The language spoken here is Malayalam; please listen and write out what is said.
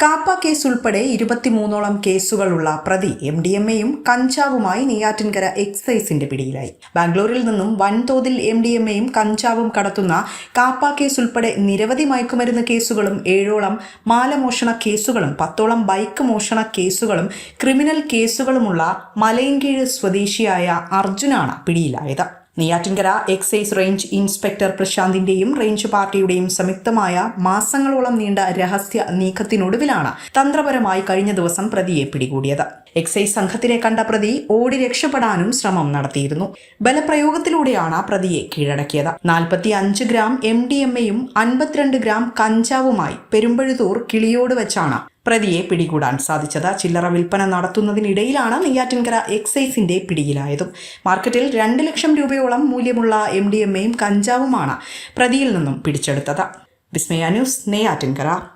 കാപ്പ കേസ് ഉൾപ്പെടെ ഇരുപത്തിമൂന്നോളം കേസുകളുള്ള പ്രതി എം ഡി എം എയും കഞ്ചാവുമായി നെയ്യാറ്റിൻകര എക്സൈസിന്റെ പിടിയിലായി. ബാംഗ്ലൂരിൽ നിന്നും വൻതോതിൽ എം ഡി എം എയും കഞ്ചാവും കടത്തുന്ന കാപ്പ കേസ് ഉൾപ്പെടെ നിരവധി മയക്കുമരുന്ന് കേസുകളും ഏഴോളം മാലമോഷണ കേസുകളും പത്തോളം ബൈക്ക് മോഷണ കേസുകളും ക്രിമിനൽ കേസുകളുമുള്ള മലയൻകീഴ് സ്വദേശിയായ അർജുനാണ് പിടിയിലായത്. നെയ്യാറ്റിൻകര എക്സൈസ് റേഞ്ച് ഇൻസ്പെക്ടർ പ്രശാന്തിന്റെയും റേഞ്ച് പാർട്ടിയുടെയും സംയുക്തമായ മാസങ്ങളോളം നീണ്ട രഹസ്യ നീക്കത്തിനൊടുവിലാണ് തന്ത്രപരമായി കഴിഞ്ഞ ദിവസം പ്രതിയെ പിടികൂടിയത്. എക്സൈസ് സംഘത്തിനെ കണ്ട പ്രതി ഓടി രക്ഷപ്പെടാനും ശ്രമം നടത്തിയിരുന്നു. ബലപ്രയോഗത്തിലൂടെയാണ് പ്രതിയെ കീഴടക്കിയത്. നാൽപ്പത്തി അഞ്ച് ഗ്രാം എം ഡി എം എയും അൻപത്തിരണ്ട് ഗ്രാം കഞ്ചാവുമായി പെരുമ്പഴുതൂർ കിളിയോട് വെച്ചാണ് പ്രതിയെ പിടികൂടാൻ സാധിച്ചത്. ചില്ലറ വിൽപ്പന നടത്തുന്നതിനിടയിലാണ് നെയ്യാറ്റിൻകര എക്സൈസിന്റെ പിടിയിലായതും. മാർക്കറ്റിൽ രണ്ട് ലക്ഷം രൂപയോളം മൂല്യമുള്ള എം ഡി എം എയും കഞ്ചാവുമാണ് പ്രതിയിൽ നിന്നും പിടിച്ചെടുത്തത്. വിസ്മയ ന്യൂസ് നെയ്യാറ്റിൻകര.